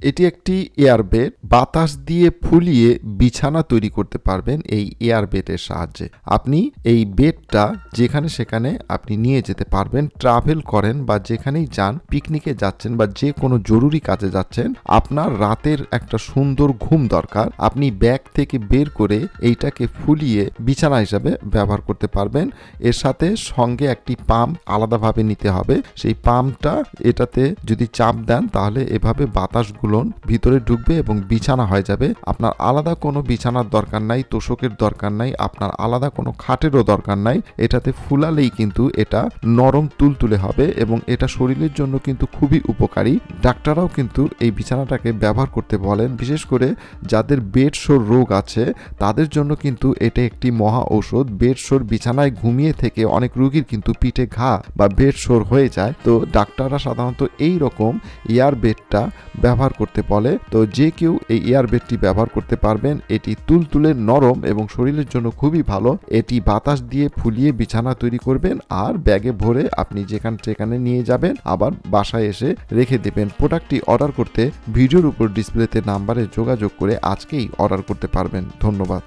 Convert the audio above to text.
এটি একটি এয়ারবেড বাতাস দিয়ে ফুলিয়ে বিছানা তৈরি করতে পারবেন এই এয়ারবেডের সাহায্যে। আপনি এই বেডটা যেখানে সেখানে আপনি নিয়ে যেতে পারবেন ট্রাভেল করেন বা যেখানেই যান পিকনিকে যাচ্ছেন বা যে কোনো জরুরি কাজে যাচ্ছেন, আপনার রাতের একটা সুন্দর ঘুম দরকার। আপনি ব্যাগ থেকে বের করে এইটাকে ফুলিয়ে বিছানা হিসাবে ব্যবহার করতে পারবেন। এর সাথে সঙ্গে একটি পাম্প আলাদাভাবে নিতে হবে। সেই পাম্পটা এটাতে যদি চাপ দেন তাহলে এভাবে বাতাসগুলো ভিতরে ঢুকবে এবং বিছানা হয়ে যাবে। আপনার আলাদা কোনো বিছানার দরকার নাই, তোষকের দরকার নাই, আপনার আলাদা কোনো খাটেরও দরকার নাই। এটাতে ফুলালেই কিন্তু এটা নরম তুলতুলে হবে এবং এটা শরীরের জন্য কিন্তু খুবই উপকারী। ডাক্তাররাও কিন্তু এই বিছানাটাকে ব্যবহার করতে বলেন, বিশেষ করে যাদের বেড শোর রোগ আছে, তাদের জন্য কিন্তু এটা একটি মহা ঔষধ। বেড শোর বিছানায় ঘুমিয়ে থেকে অনেক রুগীর কিন্তু পিঠে ঘা বা বেড শোর হয়ে যায়। তো ডাক্তাররা সাধারণত এই রকম এয়ার বেডটা ব্যবহার করতে বলে, তো যে কেউ এই এয়ার বেডটি ব্যবহার করতে পারবেন। এটি তুলতুলে নরম এবং শরীরের জন্য খুবই ভালো। এটি বাতাস দিয়ে ফুলিয়ে বিছানা তৈরি করবেন আর ব্যাগে ভরে আপনি যেখান সেখানে নিয়ে যাবেন, আবার বাসায় এসে রেখে দেবেন। প্রোডাক্টটি অর্ডার করতে ভিডিওর উপর ডিসপ্লেতে নাম্বারে যোগাযোগ করে আজকেই অর্ডার করতে পারবেন। ধন্যবাদ।